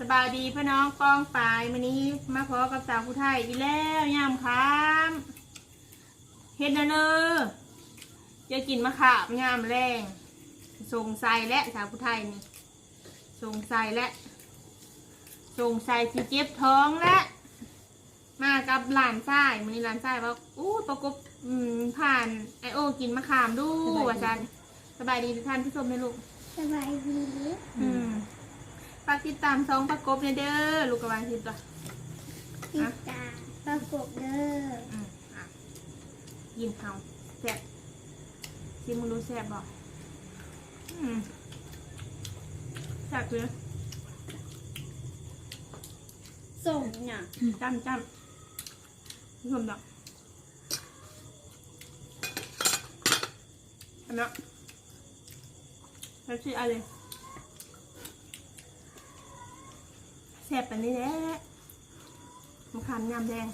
สบายดีพี่น้องป้องปลายวันนี้มาพอกับสาวผู้ไทยอีแล้วยามค้ามเฮ็ดนะเนอจะกินมะขามยามแรงส่งใส่และสาวผู้ไทยนี่ส่งใส่และส่งใส่ที่เจ็บท้องและ มากับหลานชายวันนี้หลานชายว่าอู้ประกบอืมผ่านไอโอ กินมะขามดูว่าจันสบายดีทุกท่านผู้ชมไหมลูกสบายดีอืม ฝากติดตามซองประกบเนี่ยเด้อลูกกระบาลทิพย์ตัวติดตามประกบเด้ออืมอะยินเขาแซ่บซิมึงรู้แซ่บบอกอืมแซ่บเลยส่งเนี่ยจ้ำจ้ำผู้ชมดอกทำเนาะแล้วชื่ออะไร ซ่บแบบนี้แหละมะขามยำแดง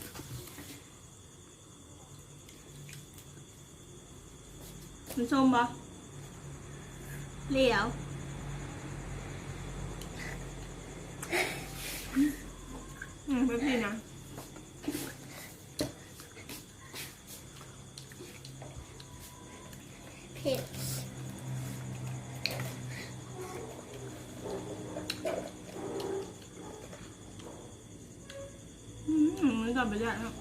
มันส้มปะเหลียวอืมไม่พี่นะ มมันไปแล้วเนาะ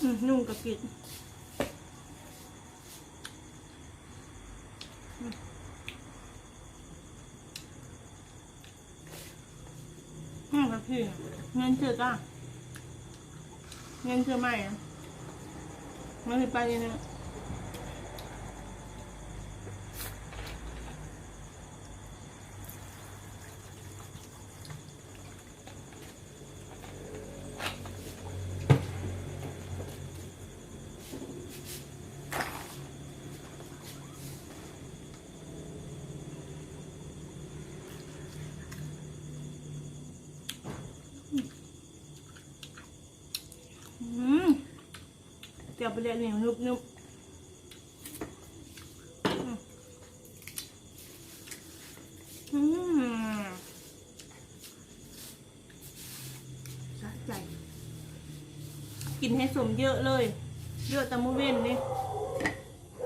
อืมนุ่งกับกินอืมอืมกับพี่เงินเจอจ้าเงินเจอไหมอะ ไม่ได้ไปเลยนะอืม เดี๋ยวไปเรียนเหนียวนุบนุบอืมอืมสะใจ กินให้สมเยอะเลย เยอะแต่มือเว้นนี่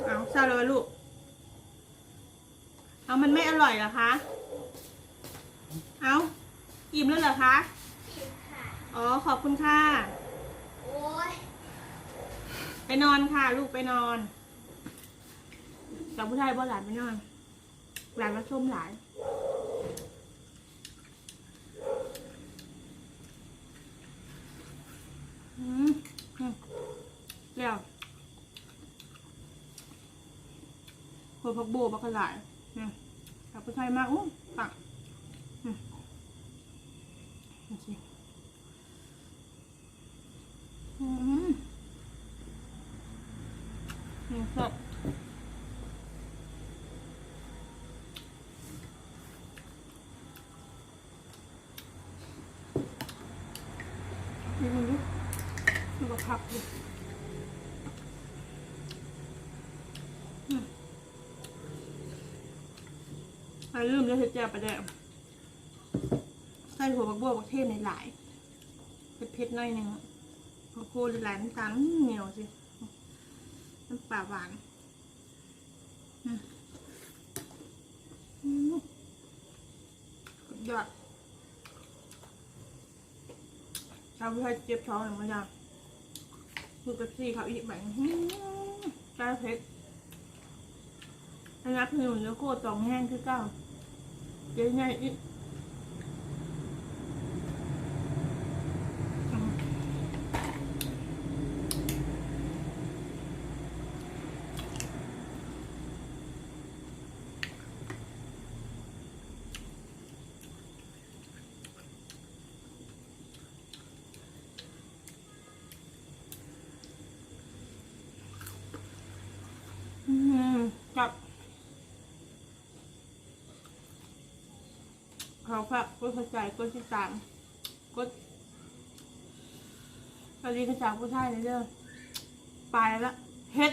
เอาซาเลยวะลูก เอามันไม่อร่อยเหรอคะ เอาอิ่มแล้วเหรอคะ อ๋อ ขอบคุณค่ะโอ้ยไป นอนค่ะ ลูกไปนอนกับผู้ชายบ่หลานไปนอนหลานมาชมหลานอืมอืมแล้วหัวผักบัวบักหลายเนี่ยกับผู้ชายมากอู้ตักอืมดูสิอืม อืมครับนี่มันดูดูกับผักดิอืมอ่าลืมแล้วเห็ดแจ่วปลาแดงใส่หัวบักบัวบักเทศในหลายเผ็ดๆหน่อยหนึงข้าวโพดหลายน้ำตาลเหนียวสิ น้ำปลาหวานยอดชาวไทยเจ็บท้องหรือไม่ยังคือกระซี่เขาอีกแบบอื้อใจเพชรอันนับหนึ่งเนื้อโคตรตองแห้งคือเก้าเจ๊ง่ายอีกอืม อืมกับ ขาฝากกดเข้าใจกดติดตามกดสวัสดีกับสาวผู้ชายเลยเด้อไปแล้วเฮ็ด